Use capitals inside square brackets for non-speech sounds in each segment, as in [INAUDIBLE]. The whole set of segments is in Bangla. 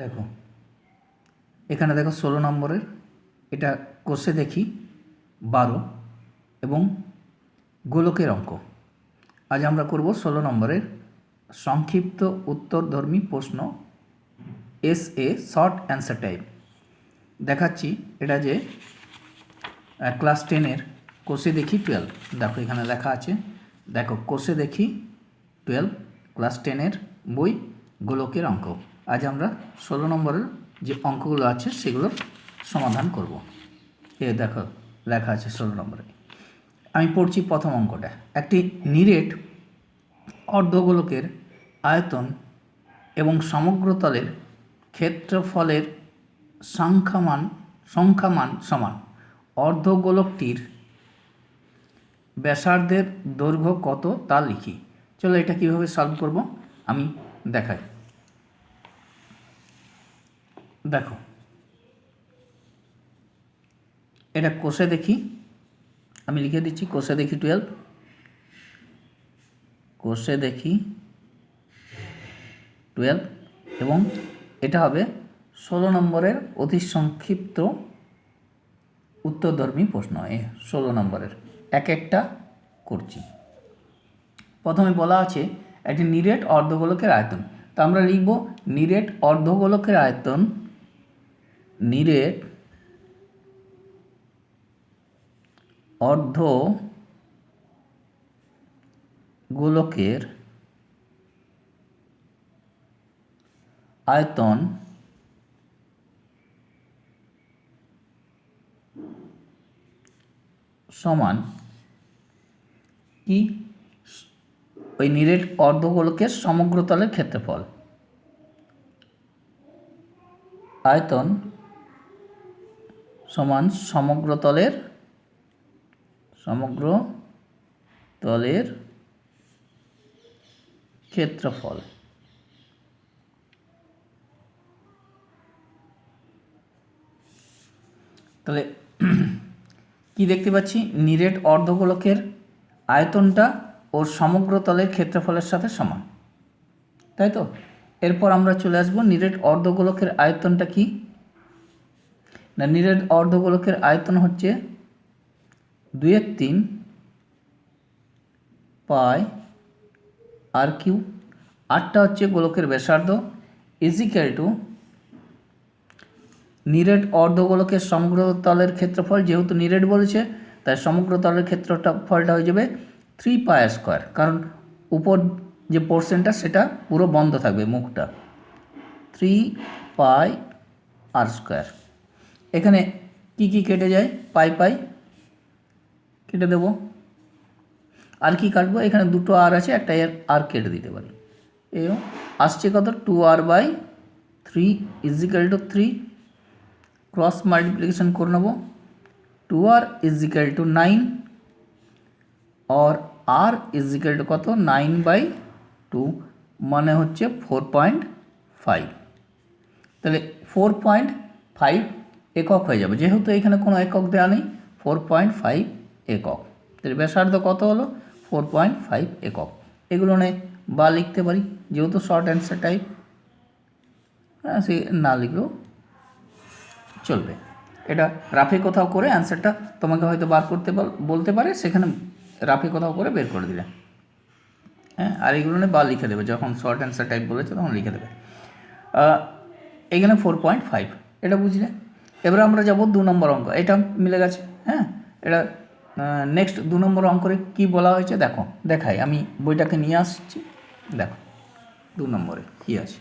দেখো। এখানে দেখো ষোলো নম্বরের, এটা কোষে দেখি, বারো এবং গোলকের অঙ্ক। আজ আমরা করব ষোলো নম্বরের সংক্ষিপ্ত উত্তরধর্মী প্রশ্ন S A short answer type দেখাচ্ছি এটা যে ক্লাস টেনের কোষে দেখি টুয়েলভ দেখো এখানে লেখা আছে, দেখো কোষে দেখি টুয়েলভ ক্লাস টেনের বই, গোলকের অঙ্ক। আজ আমরা ষোলো নম্বরের যে অঙ্কগুলো আছে সেগুলোর সমাধান করব। এ দেখো, লেখা আছে ষোলো নম্বরে। আমি পড়ছি প্রথম অঙ্কটা। একটি নিরেট অর্ধগোলকের আয়তন এবং সমগ্র তলের ক্ষেত্রফলের সংখ্যামান সংখ্যামান সমান। অর্ধগোলকটির ব্যাসার্ধের দৈর্ঘ্য কত তা লিখি। চলো এটা কীভাবে সলভ করব? আমি দেখাই। দেখো। এটা কোষে দেখি। আমি লিখে দিচ্ছি কোষে দেখি টুয়েলভ। কোষে দেখি টুয়েলভ এবং এটা হবে ষোলো নম্বরের অতি সংক্ষিপ্ত উত্তরধর্মী প্রশ্ন। এ ষোলো নম্বরের এক একটা করছি। প্রথমে বলা আছে একটি নিরেট অর্ধগোলকের আয়তন। তো আমরা লিখব নিরেট অর্ধগোলকের আয়তন নিরেট অর্ধ গোলকের আয়তন সমান কি? ওই নিরেট অর্ধগোলকের সমগ্র তলের ক্ষেত্রফল। আয়তন সমান সমগ্র তলের সমগ্র তলের ক্ষেত্রফল। তাহলে [CLEARS THROAT] কি দেখতে পাচ্ছি? নিরেট অর্ধগোলকের আয়তনটা ওর সমগ্র তলের ক্ষেত্রফলের সাথে সমান। তাই তো? এরপর আমরা চলে আসব নিরেট অর্ধগোলকের আয়তনটা কি? নিরেট অর্ধগোলকের আয়তন হচ্ছে দুয়ের তিন পাই আর কিউ। আটটা হচ্ছে গোলকের ব্যাসার্ধ। ইজিক্যাল টু নিরেট অর্ধগোলকের সমগ্র তলের ক্ষেত্রফল যেহেতু নিরেট বলেছে, তাই সমগ্র তলের ক্ষেত্রটা ফলটা হয়ে যাবে থ্রি পাই স্কোয়ার কারণ উপর যে পোর্শনটা সেটা পুরো বন্ধ থাকবে মুখটা। থ্রি পাই আর স্কোয়ার এখানে কি কি কেটে যায়? পাই পাই কেটে দেব। আর কি কাটবো? এখানে দুটো আর আছে, একটা এর আর কেটে দিতে পারি। এবং আসছে কত? Two r by three equal to three cross multiplication করে নেব। Two r equal to nine और আর ইজিক্যাল টু কত? নাইন বাই টু মানে হচ্ছে ফোর পয়েন্ট ফাইভ তাহলে ফোর পয়েন্ট ফাইভ একক হয়ে যাবে। যেহেতু এখানে কোনো একক দেওয়া নেই ফোর পয়েন্ট ফাইভ একক। তাহলে ব্যাসার্ধ কত হলো? ফোর পয়েন্ট ফাইভ একক। এগুলো নিয়ে বা লিখতে পারি, যেহেতু শর্ট অ্যান্সার টাইপ হ্যাঁ সে না লিখলেও চলবে। এটা রাফে কোথাও করে অ্যান্সারটা তোমাকে হয়তো বার করতে বলতে পারে, সেখানে রাফে কোথাও করে বের করে দিলে। হ্যাঁ আর এগুলো নিয়ে বা লিখে দেবে, যখন শর্ট অ্যান্সার টাইপ বলেছে তখন লিখে দেবে। এখানে ফোর পয়েন্ট ফাইভ এটা বুঝলে? এবার আমরা যাব দু নম্বর অঙ্ক। এটা মিলে গেছে হ্যাঁ? এটা নেক্সট দু নম্বর অঙ্করে কি বলা হয়েছে? দেখো, দেখাই। আমি বইটাকে নিয়ে আসছি। দেখো, দু নম্বরে কি আছে?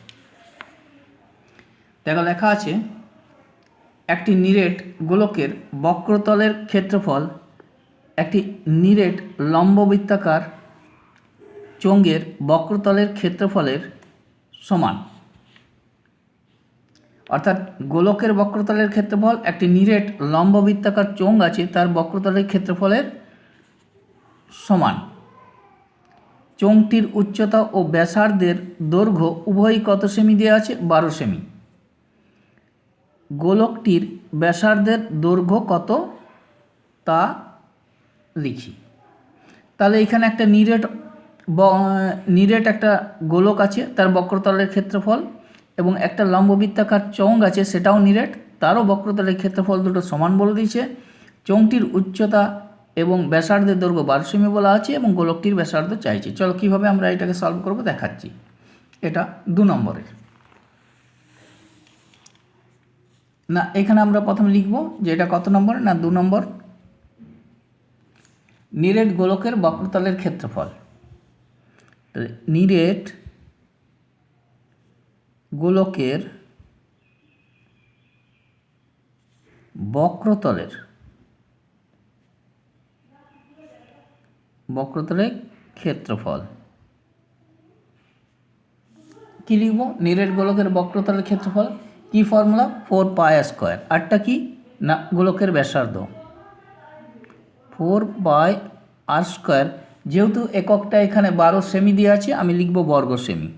দেখো, লেখা আছে, একটি নিরেট গোলকের বক্রতলের ক্ষেত্রফল, একটি নিরেট লম্ববৃত্তাকার চঙ্গের বক্রতলের ক্ষেত্রফলের সমান। অর্থাৎ গোলকের বক্রতলের ক্ষেত্রফল, একটি নিরেট লম্ববৃত্তাকার চোঙ আছে, তার বক্রতলের ক্ষেত্রফলের সমান। চোঙটির উচ্চতা ও ব্যাসার্ধের দৈর্ঘ্য উভয়ই কত সেমি দেওয়া আছে? বারো সেমি। গোলকটির ব্যাসার্ধের দৈর্ঘ্য কত? তা লিখি। তাহলে এখানে একটা নিরেট নিরেট একটা গোলক আছে, তার বক্রতলের ক্ষেত্রফল এবং একটা লম্ববৃত্তাকার চোঙ আছে, সেটাও নিরেট। তারও বক্রতলের ক্ষেত্রফল দুটো সমান বলে দিয়েছে। চোঙটির উচ্চতা এবং ব্যাসার্ধের দৈর্ঘ্য বারো সেমি বলা আছে এবং গোলকটির ব্যাসার্ধ চাইছে। চলো, কীভাবে আমরা এটাকে সলভ করব দেখাচ্ছি। এটা দু নম্বরের না, এখানে আমরা প্রথমে লিখব যে এটা কত নম্বর? না, দু নম্বর। নিরেট গোলকের বক্রতলের ক্ষেত্রফল। নিরেট গোলকের বক্রতলের বক্রতলের ক্ষেত্রফল। কি লিখব? নিরেট গোলকের বক্রতলের ক্ষেত্রফল। কি ফর্মুলা? Four pi square. আরটা কি? না, গোলকের ব্যাসার্ধ। Four by r square. যেহেতু এককটা এখানে বারো সেমি দিয়ে আছে, আমি লিখব বর্গ সেমি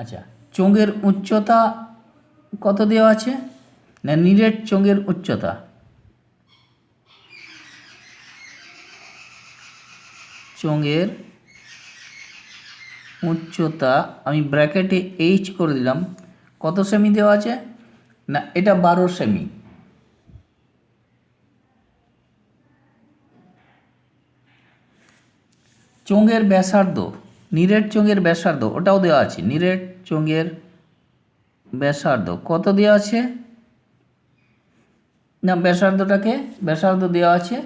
আচ্ছা চোঙের উচ্চতা কত দেওয়া আছে? না, নিরেট চোঙের উচ্চতা? চোঙের উচ্চতা, আমি ব্র্যাকেটে এইচ করে দিলাম। কত সেমি দেওয়া আছে? না, এটা বারো সেমি। চোঙের ব্যাসার্ধ, নিরেট চোঙের ব্যাসার্ধ, ওটাও দেওয়া আছে, নিরেট চোঙের ব্যাসার্ধ। কত দেওয়া আছে? না, ব্যাসার্ধটাকে, ব্যাসার্ধ দেওয়া আছে।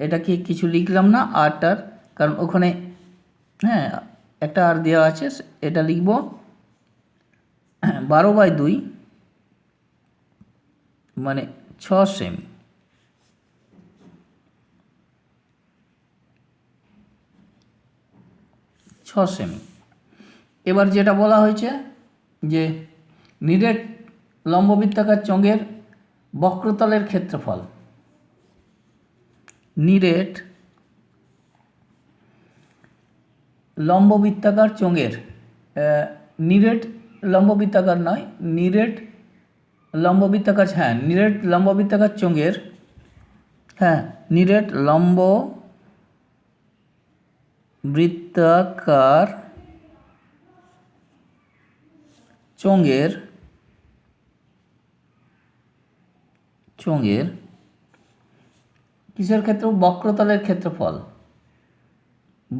এটাকে কিছু লিখলাম না? আরটার কারণ ওখানে হ্যাঁ একটা আর দেওয়া আছে, এটা লিখব। বারো বাই দুই মানে ছ সেমি। ছ সেমি। এবার যেটা বলা হয়েছে যে নিরেট লম্ববৃত্তাকার চোঙের বক্রতলের ক্ষেত্রফল। নিরেট লম্ববৃত্তাকার চোঙের নিরেট লম্ববৃত্তাকার নয়, নিরেট লম্ববৃত্তাকার হ্যাঁ নিরেট লম্ববৃত্তাকার চোঙের হ্যাঁ নিরেট লম্ব বৃত্তাকার চোঙের চোঙের, কিসের ক্ষেত্র? বক্রতলের ক্ষেত্রফল।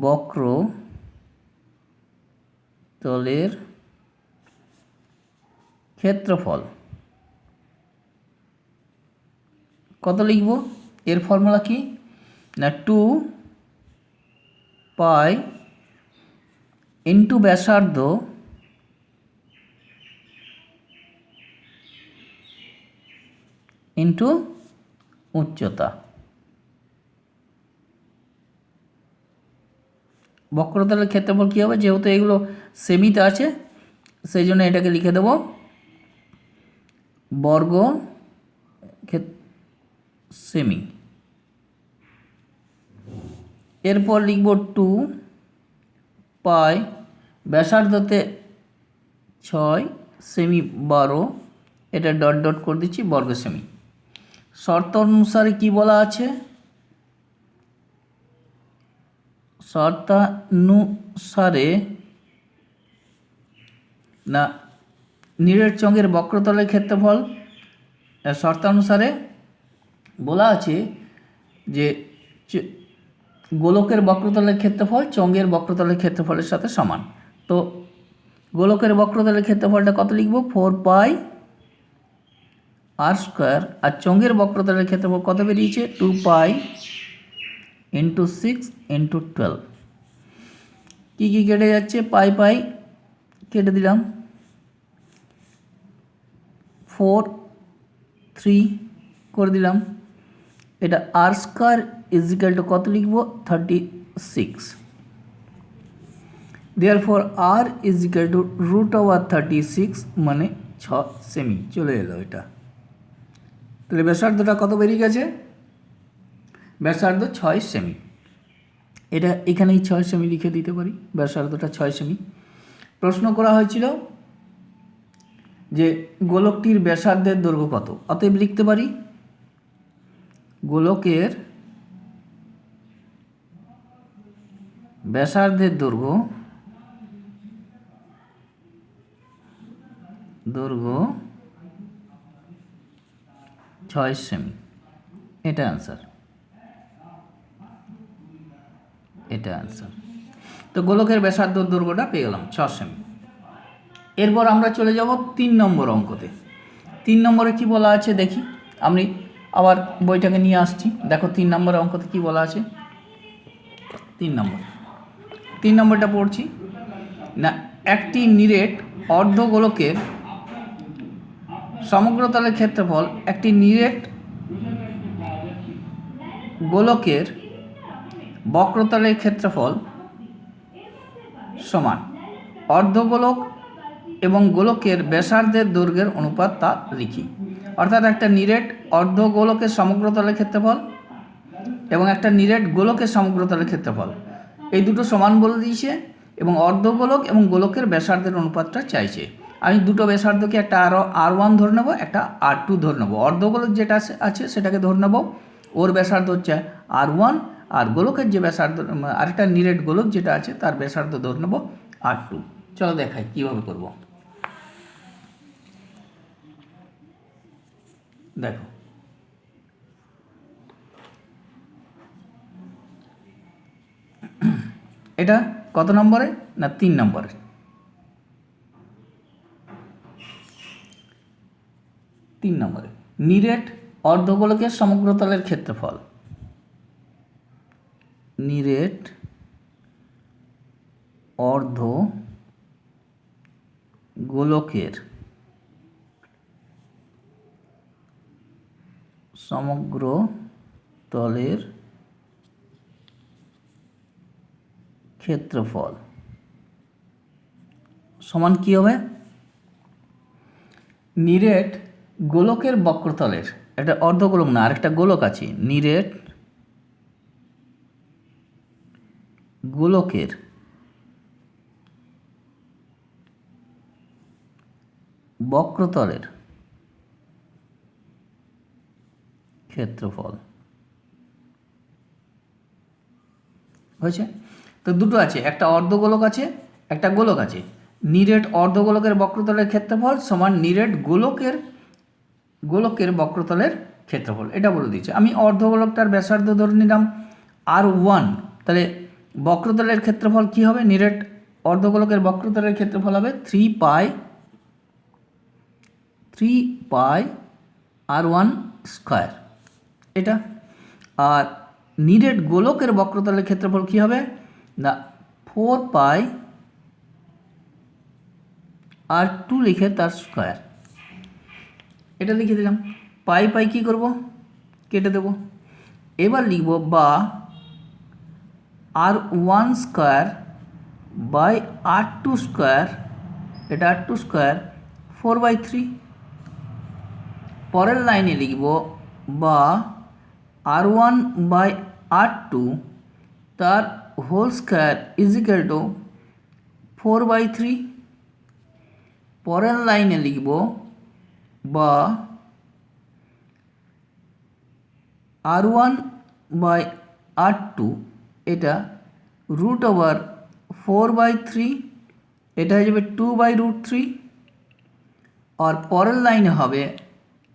বক্র তলের ক্ষেত্রফল। কত লিখব? এর ফর্মুলা কি? না, টু পাই ইন্টু ব্যাসার্ধ ইন্টু উচ্চতা। বক্রতলের ক্ষেত্রফল কী হবে? যেহেতু এগুলো সেমিতে আছে, সেই জন্য এটাকে লিখে দেব বর্গ সেমি এরপর লিখব টু পাই ব্যাসার্ধতে ছয় সেমি বারো, এটা ডট ডট করে দিচ্ছি, বর্গ সেমি শর্ত অনুসারে কি বলা আছে? শর্তানুসারে না নিরেট চঙ্গের বক্রতলের ক্ষেত্রফল শর্তানুসারে বলা আছে যে গোলকের বক্রতলের ক্ষেত্রফল চঙ্গের বক্রতলের ক্ষেত্রফলের সাথে সমান। তো গোলকের বক্রতলের ক্ষেত্রফলটা কত লিখব? ফোর পাই আর স্কোয়ার আর চঙ্গের বক্রতলের ক্ষেত্রফল কত বেরিয়েছে? Two pi into six into twelve কী কী কেটে যাচ্ছে? পাই পাই কেটে দিলাম। ফোর থ্রি করে দিলাম। এটা আর স্কোয়ার ইজিক্যাল টু কত লিখব? Thirty six therefore r equal to root over thirty six মানে ছ সেমি চলে এলো এটা। তাহলে ব্যাসার্ধটা কত বেরিয়ে গেছে? ব্যাসার্ধ ছয় সেমি এটা এখানেই ছয় সেমি লিখে দিতে পারি, ব্যাসার্ধটা ছয় সেমি প্রশ্ন করা হয়েছিল যে গোলকটির ব্যাসার্ধের দৈর্ঘ্য কত? অতএব লিখতে পারি, গোলকের ব্যাসার্ধের দৈর্ঘ্য দৈর্ঘ্য ছয় সেমি। এটা অ্যান্সার এটা অ্যান্সার তো গোলকের ব্যাসার্ধ দুর্গটা পেয়ে গেলাম ছ সেমি। এরপর আমরা চলে যাব তিন নম্বর অঙ্কতে। তিন নম্বরে কি বলা আছে দেখি। আমি আবার বইটাকে নিয়ে আসছি। দেখো তিন নম্বরের অঙ্কতে কি বলা আছে? তিন নম্বর। তিন নম্বরটা পড়ছি। না, একটি নিরেট অর্ধগোলকের সমগ্রতলের ক্ষেত্রফল একটি নিরেট গোলকের বক্রতলের ক্ষেত্রফল সমান অর্ধগোলক এবং গোলকের ব্যাসার্ধের দৈর্ঘ্যের অনুপাত তা লিখি। অর্থাৎ একটা নিরেট অর্ধগোলকের সমগ্রতলের ক্ষেত্রফল এবং একটা নিরেট গোলকের সমগ্রতলের ক্ষেত্রফল। এই দুটো সমান বলে দিয়েছে এবং অর্ধগোলক এবং গোলকের ব্যাসার্ধের অনুপাতটা চাইছে। আমি দুটো ব্যাসার্ধকে একটা আর আর ওয়ান ধরে নেব, একটা আর টু ধরে নেব। অর্ধগোলক যেটা আছে- সেটাকে ধরে নেব। ওর ব্যাসার্ধ হচ্ছে আর ওয়ান আর গোলকের যে ব্যাসার্ধ আরেকটা নিরেট গোলক যেটা আছে, তার ব্যাসার্ধ ধরে নেব আর টু চলো দেখাই, কীভাবে করব। দেখো। এটা কত নম্বরে? না, তিন নম্বরে। তিন নম্বরে, নিরেট অর্ধগোলকের সমগ্রতলের ক্ষেত্রফল। নিরেট অর্ধ গোলকের সমগ্র তলের ক্ষেত্রফল। সমান কি হবে? নিরেট গোলকের বক্রতলের একটা অর্ধগোলক না, আরেকটা গোলক আছে, নিরেট গোলকের বক্রতলের ক্ষেত্রফল। হয়েছে? তো দুটো আছে, একটা অর্ধগোলক আছে, একটা গোলক আছে। নিরেট অর্ধগোলকের বক্রতলের ক্ষেত্রফল সমান নিরেট গোলকের গোলকের বক্রতলের ক্ষেত্রফল। এটা বলে দিচ্ছে আমি অর্ধগোলকটার ব্যাসার্ধ ধরে নিলাম আর ওয়ান। তাহলে বক্রতলের ক্ষেত্রফল কি হবে? নিরেট অর্ধগোলকের বক্রতলের ক্ষেত্রফল হবে three pi three pi r one square. এটা? আর নিরেট গোলকের বক্রতলের ক্ষেত্রফল কি হবে? না ফোর পাই আর টু লিখে তার স্কোয়ার। এটা লিখে দিলাম। পাই পাই কি করব? কেটে দেব। এবার লিখব বা r one square by r two square, এটা r two square, four by three. পরের লাইনে লিখব বা r one by r two, তার whole square equal to four by three. পরের লাইনে লিখব বা r one by r two এটা root over four by three এটা হয়ে যাবে টু বাই রুট থ্রি আর পরের লাইনে হবে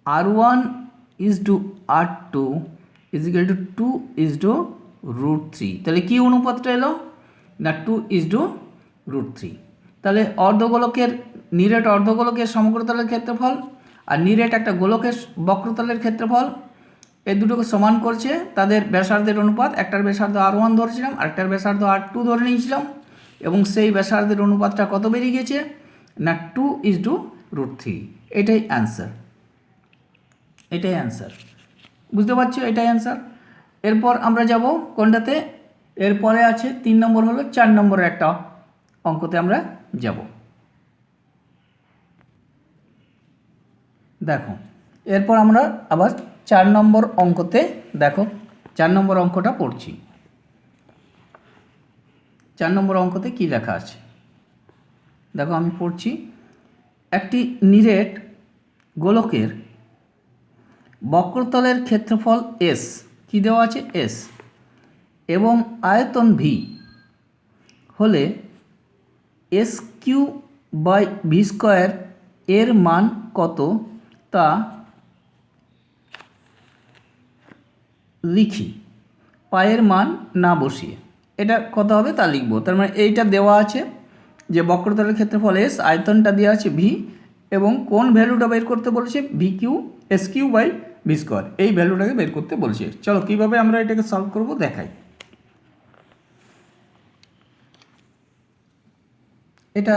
r one is to r two is equal to two is to root three তাহলে কী অনুপাতটা এলো? না two is to root three তাহলে অর্ধগোলকের, নিরেট অর্ধগোলকের সমগ্রতলের ক্ষেত্রফল আর নিরেট একটা গোলকের বক্রতলের ক্ষেত্রফল এই দুটোকে সমান করছে তাদের ব্যাসার্ধের অনুপাত, একটার ব্যাসার্ধ আর ওয়ান ধরেছিলাম, আরেকটার ব্যাসার্ধ আর টু ধরে নিয়েছিলাম, এবং সেই ব্যাসার্ধের অনুপাতটা কত বেরিয়ে গেছে না, two is to root three, এটাই অ্যান্সার এটাই অ্যান্সার, বুঝতে পারছ? এটাই অ্যান্সার। এরপর আমরা যাব কোনটাতে? এরপরে আছে তিন নম্বর হলো চার নম্বরের একটা অঙ্কতে আমরা যাব। দেখো, এরপর আমরা আবার চার নম্বর অঙ্কতে দেখো, চার নম্বর অঙ্কটা পড়ছি। চার নম্বর অঙ্কতে কি লেখা আছে? দেখো, আমি পড়ছি, একটি নিরেট গোলকের বক্রতলের ক্ষেত্রফল এস কি দেওয়া আছে? এস এবং আয়তন ভি হলে s cube by v square এর মান কত? তা লিখি। পায়ের মান না বসিয়ে। এটা কত হবে? তা লিখব। তার মানে এইটা দেওয়া আছে যে বক্রতলের ক্ষেত্রফল এস, আয়তনটা দেওয়া আছে ভি, এবং কোন ভ্যালুটা বের করতে বলেছে? V cube, s cube by v square. এই ভ্যালুটাকে বের করতে বলছে। চলো, কীভাবে আমরা এটাকে সলভ করব? দেখাই। এটা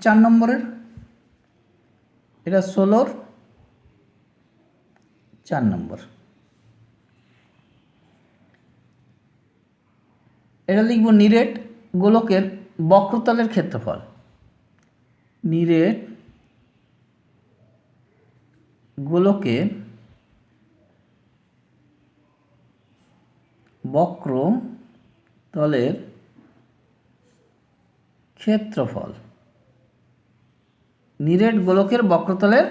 চার নম্বরের, এটা ষোলোর চার নম্বর। এটা লিখব নিরেট গোলকের বক্রতলের ক্ষেত্রফল। নিরেট গোলকের বক্র তলের ক্ষেত্রফল। নিরেট গোলকের বক্রতলের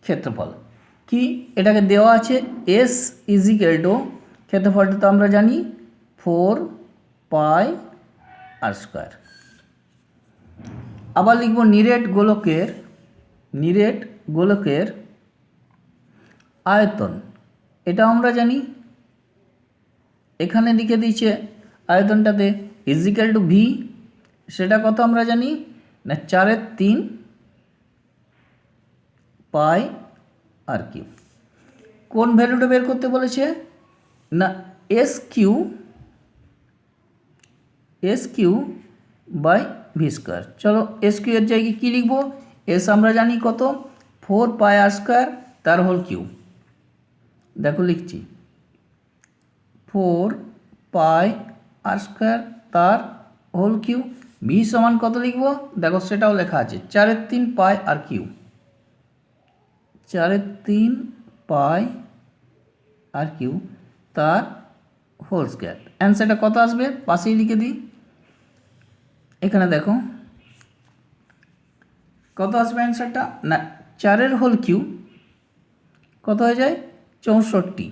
ক্ষেত্রফল। কি? এটাকে দেওয়া আছে এস ইজিক্যাল টু ক্ষেত্রফলটা তো আমরা জানি ফোর পাই আর স্কোয়ার আবার লিখব নিরেট গোলকের নিরেট গোলকের আয়তন। এটা আমরা জানি। এখানে লিখে দিয়েছে আয়তনটাতে ইজিক্যাল টু ভি সেটা কত আমরা জানি? না, চারের তিন পাই আর কিউ কোন ভ্যালুটা বের করতে বলেছে? না s cube s cube by v square চলো এস কিউ এর জায়গায় কী লিখব? এস আমরা জানি কত? ফোর পাই আর স্কোয়ার তার হোল কিউ দেখো লিখছি। ফোর পাই আর স্কোয়ার তার হোল কিউ ভি সমান কত লিখব? দেখো সেটাও লেখা আছে। চারের তিন পাই আর কিউ চারের তিন পাই আর কিউ তার হোল স্কোয়ার অ্যান্সারটা কত আসবে? পাশেই লিখে দিই। এখানে দেখো। কত আসবে অ্যান্সারটা না, চারের হোল কিউ কত হয়ে যায়? চৌষট্টি।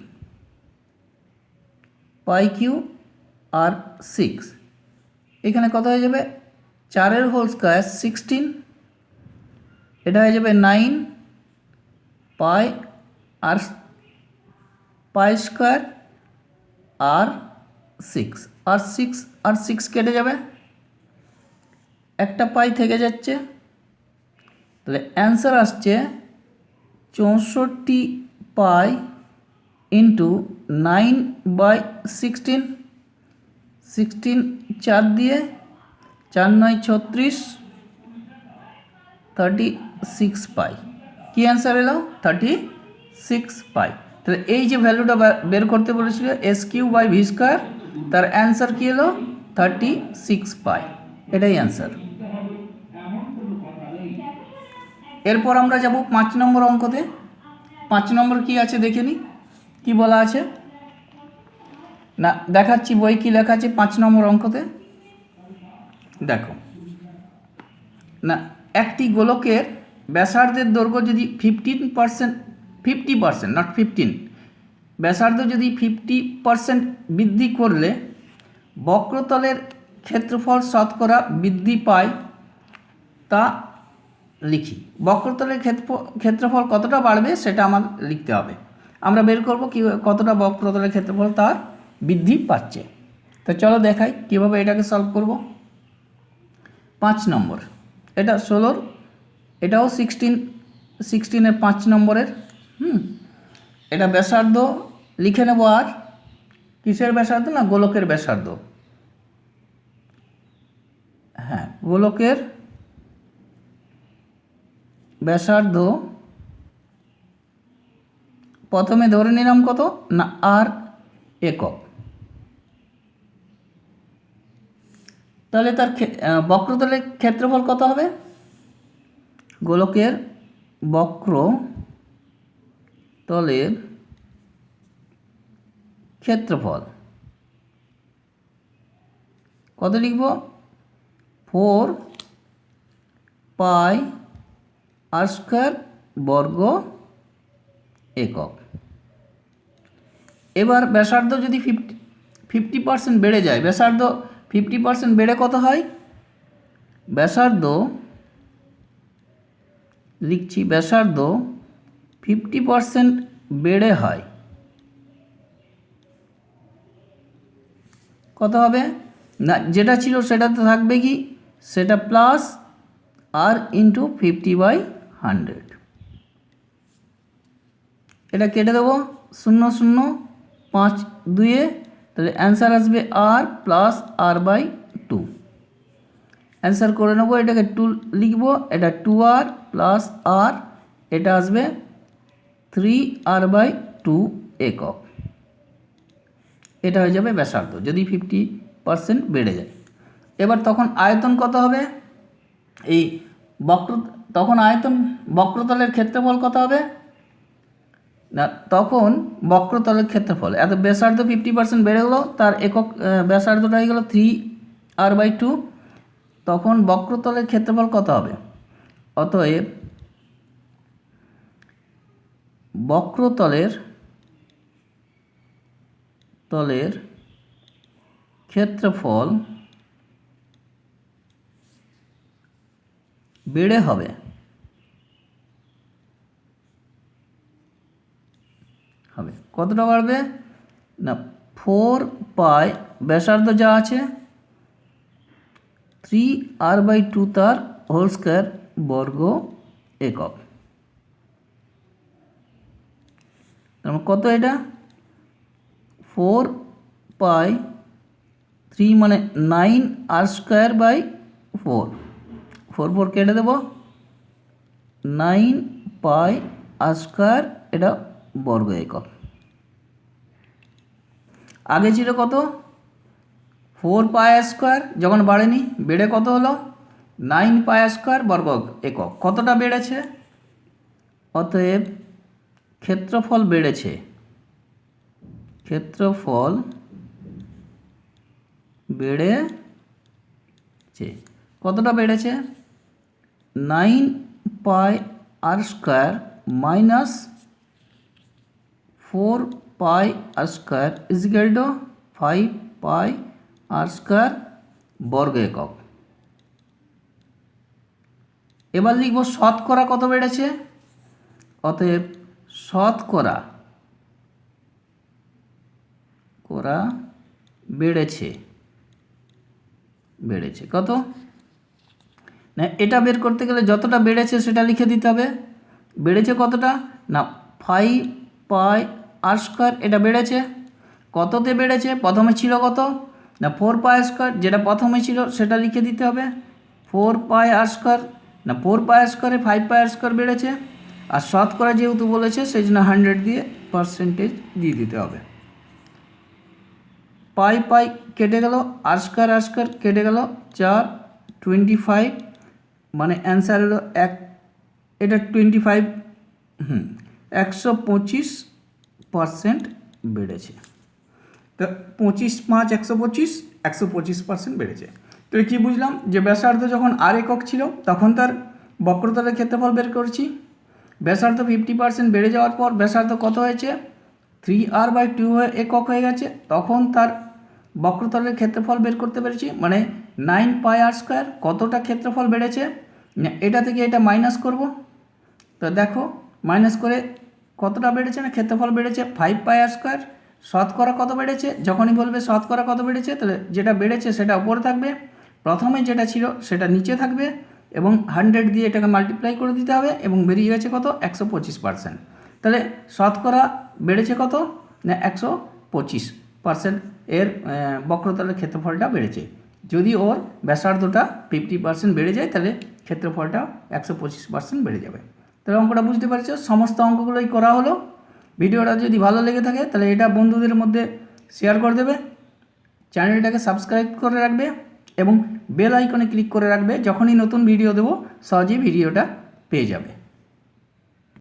পাই কিউ আর সিক্স এখানে কত হয়ে যাবে? চারের হোল স্কোয়ার সিক্সটিন এটা হয়ে যাবে nine pi r pi square r six. R six r six কেটে যাবে। একটা পাই থেকে যাচ্ছে। তাহলে অ্যান্সার আসছে চৌষট্টি pi into nine by sixteen. Sixteen চার দিয়ে চার নয় ছত্রিশ, থার্টি সিক্স পাই। কী অ্যান্সার এলো? থার্টি সিক্স পাই তাহলে এই যে ভ্যালুটা বের করতে বলেছিল s cube by v square তার অ্যান্সার কী এলো? থার্টি সিক্স পাই এটাই অ্যান্সার এরপর আমরা যাব পাঁচ নম্বর অঙ্কতে। পাঁচ নম্বর কি আছে দেখে নিই কী বলা আছে? না, দেখাচ্ছি বই কি লেখা আছে পাঁচ নম্বর অঙ্কতে। দেখো। না, একটি গোলকের ব্যাসার্ধের দৈর্ঘ্য যদি fifteen percent fifty percent not fifteen ব্যাসার্ধ যদি ফিফটি পার্সেন্ট বৃদ্ধি করলে বক্রতলের ক্ষেত্রফল শতকরা বৃদ্ধি পায়, তা লিখি। বক্রতলের ক্ষেত্র, ক্ষেত্রফল কতটা বাড়বে সেটা আমার লিখতে হবে। আমরা বের করব কি, কতটা বক্রতলের ক্ষেত্রফল তার বৃদ্ধি পাচ্ছে। তো চলো দেখাই কীভাবে এটাকে সলভ করব। পাঁচ নম্বর, এটা ষোলোর এটাও সিক্সটিন সিক্সটিনের পাঁচ নম্বরের, হুম? এটা ব্যাসার্ধ, লিখে নেব আর, কিসের ব্যাসার্ধ না গোলকের ব্যাসার্ধ? হ্যাঁ গোলকের ব্যাসার্ধ প্রথমে ধরে নিলাম কত? না, আর একক। তাহলে তার বক্রতলের ক্ষেত্রফল কত হবে? গোলকের বক্র তলের ক্ষেত্রফল। কত লিখব? ফোর পাই আর স্কোয়ার বর্গ একক। এবার ব্যাসার্ধ যদি ফিফটি ফিফটি পার্সেন্ট বেড়ে যায়, ব্যাসার্ধ ফিফটি পার্সেন্ট বেড়ে কত হয়? ব্যাসার্ধ লিখছি ব্যাসার্ধ ফিফটি পারসেন্ট বেড়ে হয়। কত হবে? না, যেটা ছিল সেটা তো থাকবে কি? সেটা plus r into fifty by hundred এটা কেটে দেবো। শূন্য শূন্য, পাঁচ, দুয়ে, তাহলে অ্যান্সার আসবে r plus r by answer করে নেব, এটাকে টু লিখব, এটা টু আর প্লাস আর এটা আসবে থ্রি আর বাই টু একক। এটা হয়ে যাবে ব্যাসার্ধ, যদি ফিফটি পার্সেন্ট বেড়ে যায়। এবার তখন আয়তন কত হবে? এই বক্র, তখন আয়তন বক্রতলের ক্ষেত্রফল কত হবে? না, তখন বক্রতলের ক্ষেত্রফল, এত ব্যাসার্ধ ফিফটি পার্সেন্ট বেড়ে গেলো, তার একক ব্যাসার্ধটা হয়ে গেলো থ্রি আর বাই টু তখন বক্রতলের ক্ষেত্রফল কত হবে? অতএব বক্রতলের তলের ক্ষেত্রফল বেড়ে হবে। হবে। কতটা বাড়বে? না ফোর পাই ব্যাসার্ধ যা আছে থ্রি আর বাই টু তার হোল স্কোয়ার বর্গ একক। মানে কত এটা? ফোর পাই থ্রি মানে nine r square by four four four কেটে দেবো। নাইন পাই আর স্কোয়ার এটা বর্গ একক। আগে ছিল কত? ফোর পাই স্কোয়ার যখন বাড়েনি, বেড়ে কত হলো? নাইন পাই স্কোয়ার বর্গ একক। কতটা বেড়েছে? অতএব ক্ষেত্রফল বেড়েছে। ক্ষেত্রফল বেড়েছে। কতটা বেড়েছে? Nine pi r square minus four pi r square equal to five pi r square বর্গ একক। এবার লিখব শতকরা কত বেড়েছে? অতএব শতকরা করা বেড়েছে। বেড়েছে। কত? না, এটা বের করতে গেলে যতটা বেড়েছে সেটা লিখে দিতে হবে। বেড়েছে কতটা? না ফাইভ পাই আর স্কোয়ার এটা বেড়েছে। কততে বেড়েছে? প্রথমে ছিল কত? না ফোর পাই স্কোয়ার যেটা প্রথমে ছিল সেটা লিখে দিতে হবে। ফোর পাই আর স্কোয়ার না ফোর পাই স্কোয়ারে ফাইভ পাই স্কোয়ার বেড়েছে। আর শতকরা যেহেতু বলেছে সেই জন্য হান্ড্রেড দিয়ে পার্সেন্টেজ দিয়ে দিতে হবে। পাই পাই কেটে গেল আর স্কোয়ার আর স্কোয়ার কেটে গেল, চার টোয়েন্টি ফাইভ মানে অ্যান্সার হলো এক, এটা টোয়েন্টি ফাইভ হুম, একশো পঁচিশ পারসেন্ট বেড়েছে। তো পঁচিশ পাঁচ একশো পঁচিশ একশো পঁচিশ পার্সেন্ট বেড়েছে। তো কী বুঝলাম? যে ব্যাসার্ধ যখন আর একক ছিল, তখন তার বক্রতলের ক্ষেত্রফল বের করছি। ব্যাসার্ধ ফিফটি পার্সেন্ট বেড়ে যাওয়ার পর ব্যাসার্ধ কত হয়েছে? থ্রি আর বাই টু হয়ে একক হয়ে গেছে। তখন তার বক্রতলের ক্ষেত্রফল বের করতে পেরেছি মানে নাইন পাই আর স্কোয়ার কতটা ক্ষেত্রফল বেড়েছে? এটা থেকে এটা মাইনাস করব। তো দেখো মাইনাস করে কতটা বেড়েছে না ক্ষেত্রফল বেড়েছে? ফাইভ পাই আর স্কোয়ার শতকরা কত বেড়েছে? যখনই বলবে শতকরা কত বেড়েছে, তাহলে যেটা বেড়েছে সেটা উপরে থাকবে। প্রথমে যেটা ছিল সেটা নিচে থাকবে এবং হান্ড্রেড দিয়ে এটাকে মাল্টিপ্লাই করে দিতে হবে এবং বেরিয়ে গেছে কত? একশো পঁচিশ পার্সেন্ট তাহলে শতকরা বেড়েছে কত? না, একশো পঁচিশ পার্সেন্ট এর বক্রতলের ক্ষেত্রফলটা বেড়েছে। যদি ওর ব্যাসার্ধটা ফিফটি পার্সেন্ট বেড়ে যায়, তাহলে ক্ষেত্রফলটা একশো পঁচিশ পার্সেন্ট বেড়ে যাবে। তাহলে অঙ্কটা বুঝতে পারছ? সমস্ত অঙ্কগুলোই করা হলো। ভিডিওটা যদি ভালো লেগে থাকে, তাহলে এটা বন্ধুদের মধ্যে শেয়ার করে দেবে। চ্যানেলটাকে সাবস্ক্রাইব করে রাখবে এবং বেল আইকনে ক্লিক করে রাখবে, যখনই নতুন ভিডিও দেবো, সহজেই ভিডিওটা পেয়ে যাবে।